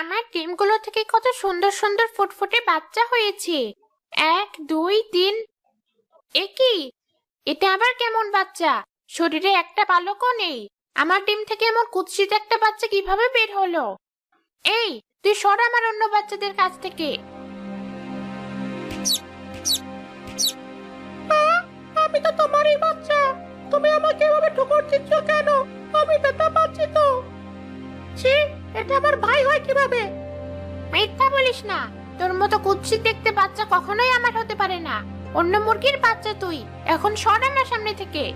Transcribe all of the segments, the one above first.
আমার ডিমগুলো থেকে কত সুন্দর সুন্দর ফুটফুটে বাচ্চা হয়েছে। এক, দুই, তিন। এ কি? এটা আবার কেমন বাচ্চা? শরীরে একটা পালকও নেই। আমার ডিম থেকে এমন কুৎসিত একটা বাচ্চা কীভাবে বের হলো? এই, তুই সর আমার অন্য বাচ্চাদের কাছ থেকে। আমি তো তোমারই বাচ্চা। তুমি আমাকে এভাবে ঠুকর দিচ্ছ কেন? আমি ব্যথা পাচ্ছি তো। ছি এটা আমার ভাই হয় কীভাবে? মিথ্যা বলিস না। তোর মতো কুৎসিত দেখতে বাচ্চা কখনোই আমার হতে পারে না। অন্য মুরগির বাচ্চা তুই। এখন সর আমার সামনে থেকে।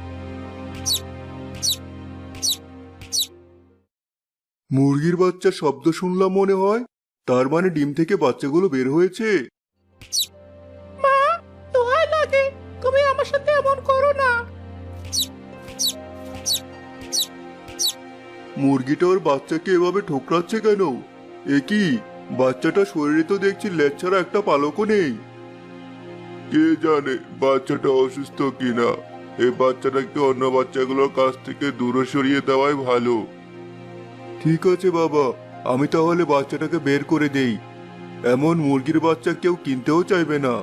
মুরগির বাচ্চার শব্দ শুনলাম মনে হয়। তার মানে ডিম থেকে বাচ্চাগুলো বের হয়েছে। মা দোহাই লাগে। তুমি আমার সাথে এমন করো। মুরগিটা ওর বাচ্চাকে এভাবে ঠোকরাচ্ছে কেন? এ কি? বাচ্চাটা শরীরে তো দেখছি লেজ ছাড়া একটা পালকও নেই। কে জানে বাচ্চাটা অসুস্থ কিনা? এই বাচ্চাটাকে অন্য বাচ্চাগুলোর কাছ থেকে দূরে সরিয়ে দেওয়াই ভালো। ঠিক আছে বাবা, আমি তাহলে বাচ্চাটাকে বের করে দেই। এমন মুরগির বাচ্চা কেউ কিনতেও চাইবে না।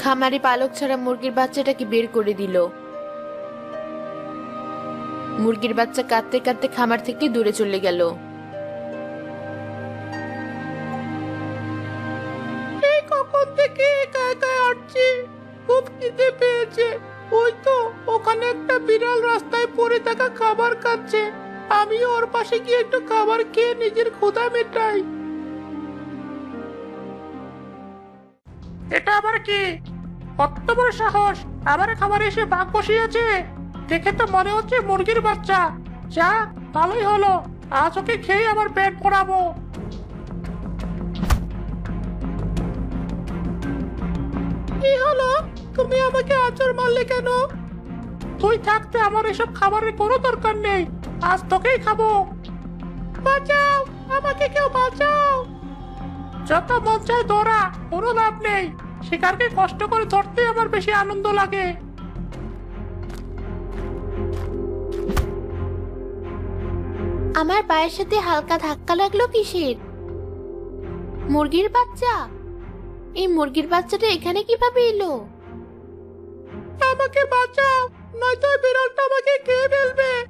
খামারি পালক ছাড়া মুরগির বাচ্চাটাকে বের করে দিল। মুরগির বাচ্চা কাঁদতে কাঁদতে খামার থেকে দূরে চলে গেল। এই কখন থেকে একা একা খুব পেয়েছে। ওই তো, ওখানে একটা রাস্তায় পড়ে থাকা খাবার খাচ্ছে। আমি ওর পাশে গিয়ে একটু খাবার খেয়ে নিজের মেটাই। এটা আবার কি? সাহস! আমার খাবারে এসে বাঘ বসিয়েছে? দেখে তো মনে হচ্ছে মুরগির বাচ্চা। যা ভালোই হলো। আজ ওকে খেয়ে আমার পেট ভরাবো। কি হলো? তুমি আমাকে আচর মারলে কেন? তুই থাকতে আমার এসব খাবারের কোনো দরকার নেই। আজ তোকেই খাব। বাঁচাও! আমাকে কেউ বাঁচাও! যত মন চায় ধরা কোনো লাভ নেই। শিকারকে কষ্ট করে ধরতে আমার বেশি আনন্দ লাগে। আমার পায়ের সাথে হালকা ধাক্কা লাগল কিসের? মুরগির বাচ্চা? এই মুরগির বাচ্চাটা এখানে কীভাবে এলো? আমাকে বাঁচাও নয়তো বিড়ালটা আমাকে খেয়ে ফেলবে।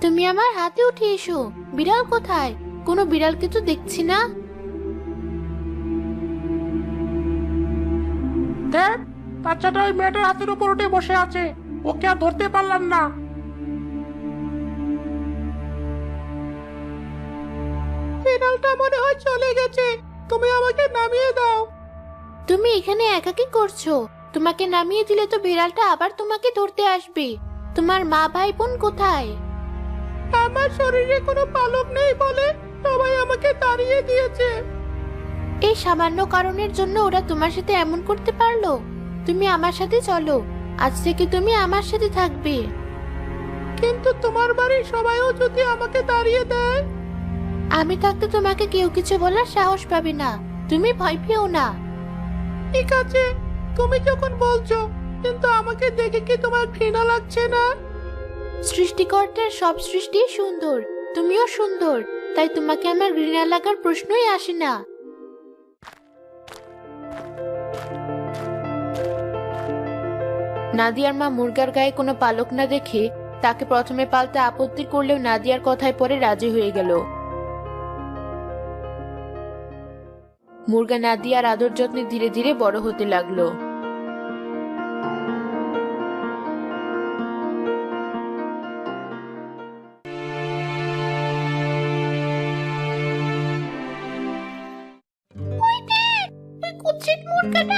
তুমি আমার হাতে উঠে এসো। বিড়াল কোথায়? কোনো বিড়ালকে তো দেখছি না। দেখ বাচ্চাটা ওই মেয়েটার হাতের উপর উঠে বসে আছে। ওকে আর ধরতে পারলাম না। বিড়ালটা মনে হয় চলে গেছে। তুমি আমাকে নামিয়ে দাও। তুমি এখানে একা কি করছ? তোমাকে নামিয়ে দিলে তো বিড়ালটা আবার তোমাকে ধরতে আসবে। তোমার মা ভাই বোন কোথায়? আমার শরীরে কোনো পালক নেই বলে সবাই আমাকে তাড়িয়ে দিয়েছে। এই সামান্য কারণের জন্য ওরা তোমার সাথে এমন করতে পারল? তুমি আমার সাথে চলো। আজ থেকে তুমি আমার সাথে থাকবে। কিন্তু তোমার বাড়ির সবাইও যদি আমাকে তাড়িয়ে দেয়? আমি থাকতে তোমাকে কেউ কিছু বলার সাহস পাবে না। তুমি ভয় পেও না। ঠিক আছে তুমি যখন বলছো কিন্তু আমাকে দেখে কি তোমার ঘৃণা লাগছে না? সৃষ্টিকর্তার সব সৃষ্টি সুন্দর তুমিও সুন্দর তাই তোমাকে আমার ঘৃণা লাগার প্রশ্নই আসে না। নাদিয়ার মা মুরগার গায়ে কোনো পালক না দেখে তাকে প্রথমে পালতে আপত্তি করলেও নাদিয়ার কথায় পরে রাজি হয়ে গেল। মুরগা নাদিয়ার আদর যত্নে ধীরে ধীরে বড় হতে লাগল।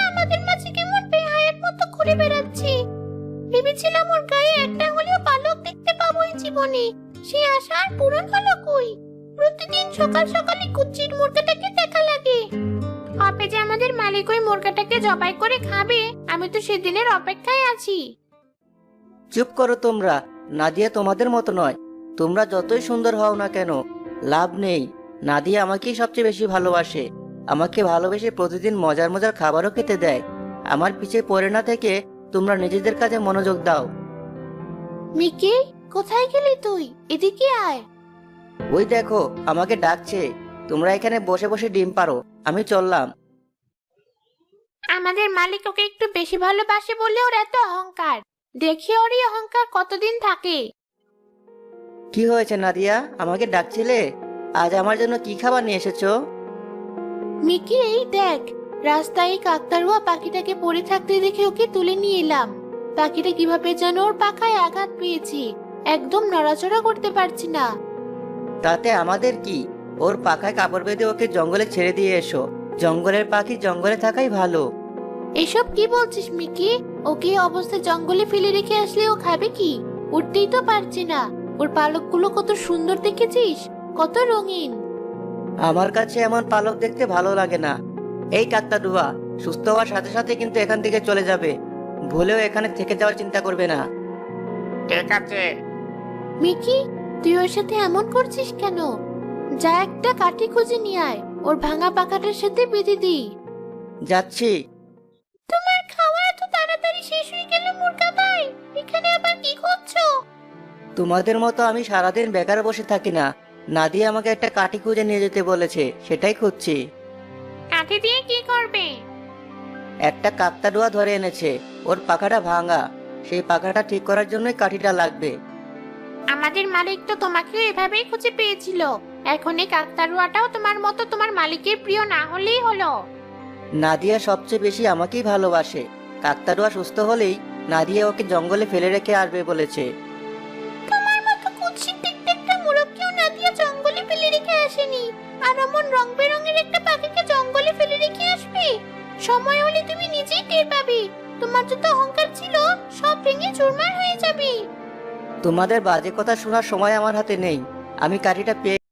আমাদের কেমন ঘুরে বেড়াচ্ছে। ভেবেছিলাম একটা হলেও পালক দেখতে পাবো জীবনে। সে আশা আর প্রতিদিন সকাল সকালে কুচ্ছির মুরগাটাকে দেখা লাগে। কবে যে আমাদের মালিক ওই মুরগাটাকে জবাই করে খাবে আমি তো সেদিনের অপেক্ষায় আছি। চুপ করো তোমরা নাদিয়া তোমাদের মতো নয়। তোমরা যতই সুন্দর হও না কেন লাভ নেই। নাদিয়া আমাকেই সবচেয়ে বেশি ভালোবাসে। আমাকে ভালোবেসে প্রতিদিন মজার মজার খাবারও খেতে দেয়। আমার পিছে পড়ে না থেকে তোমরা নিজেদের কাজে মনোযোগ দাও। মিকি কোথায় গেলি তুই? এদিকে আয়। ওই দেখো আমাকে ডাকছে। তোমরা এখানে বসে বসে ডিম পারো। আমি চললাম। আমাদের মালিক ওকে একটু বেশি ভালোবাসে বলে ওর এত অহংকার। দেখি ওর এই অহংকার কতদিন থাকে। কি হয়েছে নাদিয়া? আমাকে ডাকছিলে? আজ আমার জন্য কি খাবার নিয়ে এসেছ? মিকি এই দেখ রাস্তায় এই কাকতারুয়া পাখিটাকে পড়ে থাকতে দেখে ওকে তুলে নিয়ে এলাম। পাখিটা কীভাবে যেন ওর পাখায় আঘাত পেয়েছি। একদম নড়াচড়া করতে পারছি না। তাতে আমাদের কি? ওর পাখায় কাপড় বেঁধে ওকে জঙ্গলে ছেড়ে দিয়ে এসো। জঙ্গলের পাখি জঙ্গলে থাকাই ভালো। এসব কি বলছিস মিকি? ওকে এই অবস্থায় জঙ্গলে ফেলে রেখে আসলে ও খাবে কি? উঠতেই তো পারছে না। ওর পালকগুলো কত সুন্দর দেখেছিস? কত রঙিন। আমার কাছে এমন পালক দেখতে ভালো লাগে না। এই কাকতাডুয়া সুস্থ হওয়ার সাথে সাথে কিন্তু এখান থেকে চলে যাবে। ভুলেও এখানে থেকে যাওয়ার চিন্তা করবে না। ঠিক আছে। মিকি তুই ওর সাথে এমন করছিস কেন? যা একটা কাঠি খুঁজে নিয়ে আয়। ওর ভাঙা পাখাটার সাথে বেঁধে দিই। যাচ্ছি। তোমার খাওয়া এত তাড়াতাড়ি শেষ হয়ে গেল মুরগা ভাই। এখানে আবার কি করছ? তোমাদের মতো আমি সারাদিন বেকার বসে থাকি না। নাদিয়া আমাকে একটা কাঠি খুঁজে নিয়ে যেতে বলেছে সেটাই খুঁজছি। কাঠি দিয়ে কি করবে? একটা কাকতাডুয়া ধরে এনেছে। ওর পাখাটা ভাঙা। সেই পাখাটা ঠিক করার জন্যই কাঠিটা লাগবে। আমাদের মালিক তো তোমাকেও এভাবেই খুঁজে পেয়েছিল। এখন এই কাকতারুয়াটাও তোমার মতো তোমার মালিকের প্রিয় না হলেই হলো। নাদিয়া সবচেয়ে বেশি আমাকেই ভালোবাসে। কাকতাডুয়া সুস্থ হলেই নাদিয়া ওকে জঙ্গলে ফেলে রেখে আসবে বলেছে। তোমার মতো কুৎসিত দেখতে একটা মুরগকেও নাদিয়া জঙ্গলে ফেলে রেখে আসেনি। আর রং বেরঙের একটা পাখিকে জঙ্গলে ফেলে রেখে আসবে? সময় হলে তুমি নিজেই টের পাবে। তোমার যত অহংকার ছিল সব ভেঙে চুরমার হয়ে যাবে। তোমাদের বাজে কথা শোনার সময় আমার হাতে নেই। আমি কাঠিটা পেয়ে